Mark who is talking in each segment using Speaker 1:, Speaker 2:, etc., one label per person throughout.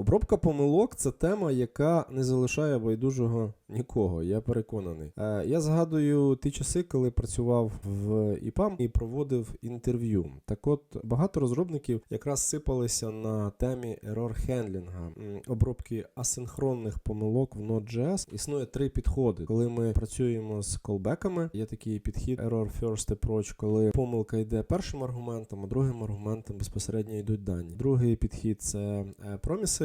Speaker 1: Обробка помилок це тема, яка не залишає байдужого нікого, я переконаний. Е, Я згадую ті часи, коли працював в ІПАМ і проводив інтерв'ю. Так от багато розробників якраз сипалися на темі error хендлінга, обробки асинхронних помилок в Node.js. Існує три підходи. Коли ми працюємо з колбеками, є такий підхід error first approach, коли помилка йде першим аргументом, а другим аргументом безпосередньо йдуть дані. Другий підхід це е,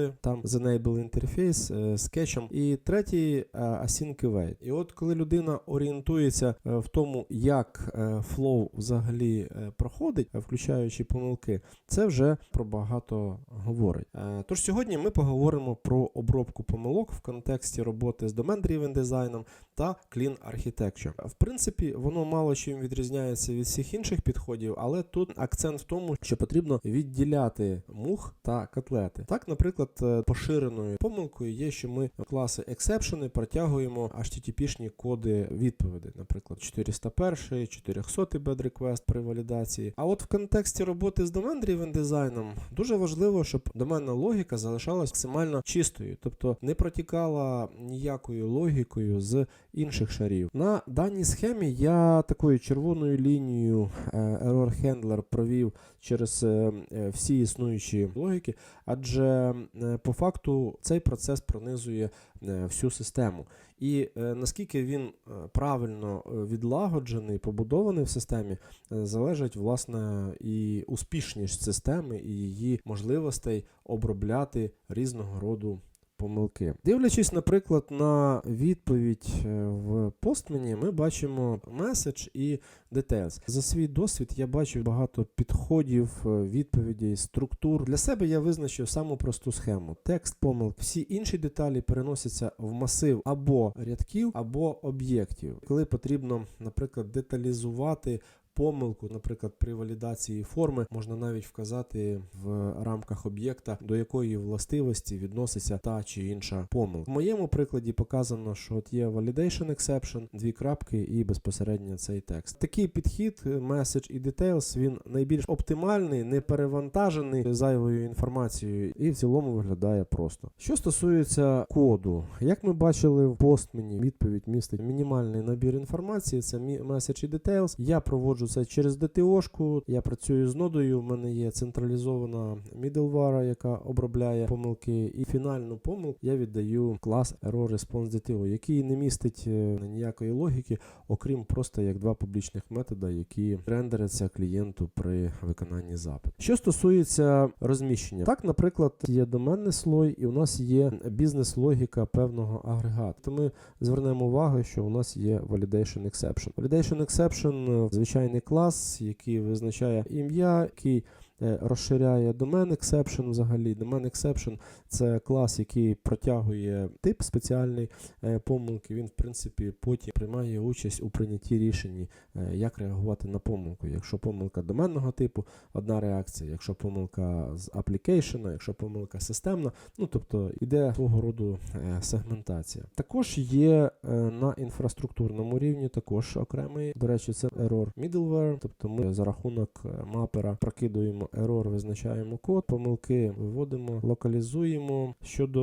Speaker 1: проміси, там з enable interface, е, з кешем. І третій е, async await. І от коли людина орієнтується е, в тому, як е, flow взагалі е, проходить, е, включаючи помилки, це вже про багато говорить. Е, Тож сьогодні ми поговоримо про обробку помилок в контексті роботи з domain-driven дизайном та Clean Architecture. В принципі, воно мало чим відрізняється від всіх інших підходів, але тут акцент в тому, що потрібно відділяти мух та котлети. Так, наприклад, е, поширеною помилкою є, що ми в класи exception протягуємо HTTP-шні коди відповіді, наприклад, 401, 400 bad request при валідації. А от в контексті роботи з domain-driven дизайном дуже важливо, щоб доменна логіка залишалась максимально чистою, тобто не протікала ніякою логікою з інших шарів. На даній схемі я такою червоною лінією е, Error Handler провів через е, всі існуючі логіки, адже по факту цей процес пронизує е, всю систему. І е, наскільки він е, правильно е, відлагоджений, побудований в системі, е, залежить власне і успішність системи, і її можливостей обробляти різного роду помилки. Дивлячись, наприклад, на відповідь е, в постмені, ми бачимо message і details. За свій досвід я бачив багато підходів, е, відповідей, структур. Для себе я визначив саму просту схему: текст помилк. Всі інші деталі переносяться в масив або рядків, або об'єктів. Коли потрібно, наприклад, деталізувати помилку, наприклад, при валідації форми можна навіть вказати в рамках об'єкта, до якої властивості відноситься та чи інша помилка. В моєму прикладі показано, що от є validation exception, дві крапки і безпосередньо цей текст. Такий підхід, е, message і details, він найбільш оптимальний, не перевантажений зайвою інформацією і в цілому виглядає просто. Що стосується коду, як ми бачили в постмені, відповідь містить мінімальний набір інформації, це message і details. Я проводжу це через DTO-шку, я працюю з нодою, в мене є централізована middleware, яка обробляє помилки, і фінальну помилку я віддаю клас Error Response DTO, який не містить е, ніякої логіки, окрім просто як два публічних метода, які рендеряться клієнту при виконанні запиту. Що стосується розміщення, так, наприклад, є доменний слой, і у нас є бізнес-логіка певного агрегату. То ми звернемо увагу, що у нас є validation exception. Validation exception – звичайний клас, який визначає ім'я, який розширяє домен exception взагалі. Домен exception це клас, який протягує тип спеціальний е, помилки. Він, в принципі, потім приймає участь у прийнятті рішень, е, як реагувати на помилку. Якщо помилка доменного типу, одна реакція, якщо помилка з аплікейшена, якщо помилка системна, ну тобто іде свого роду е, сегментація. Також є е, на інфраструктурному рівні також окремий, до речі, це error middleware, тобто ми за рахунок е, мапера прокидуємо error, визначаємо код, помилки виводимо, локалізуємо. Щодо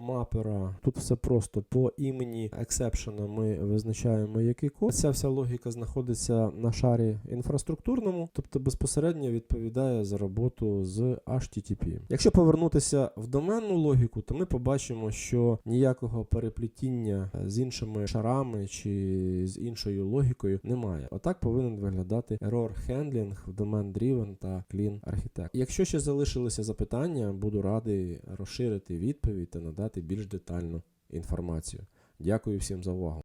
Speaker 1: мапера, тут все просто по імені exception ми визначаємо який код. Ця вся логіка знаходиться на шарі інфраструктурному, тобто безпосередньо відповідає за роботу з HTTP. Якщо повернутися в доменну логіку, то ми побачимо, що ніякого переплетіння з іншими шарами чи з іншою логікою немає. Отак повинен виглядати error handling в domain driven та clean architect. Якщо ще залишилися запитання, буду радий розширити відповідь та надати більш детальну інформацію. Дякую всім за увагу.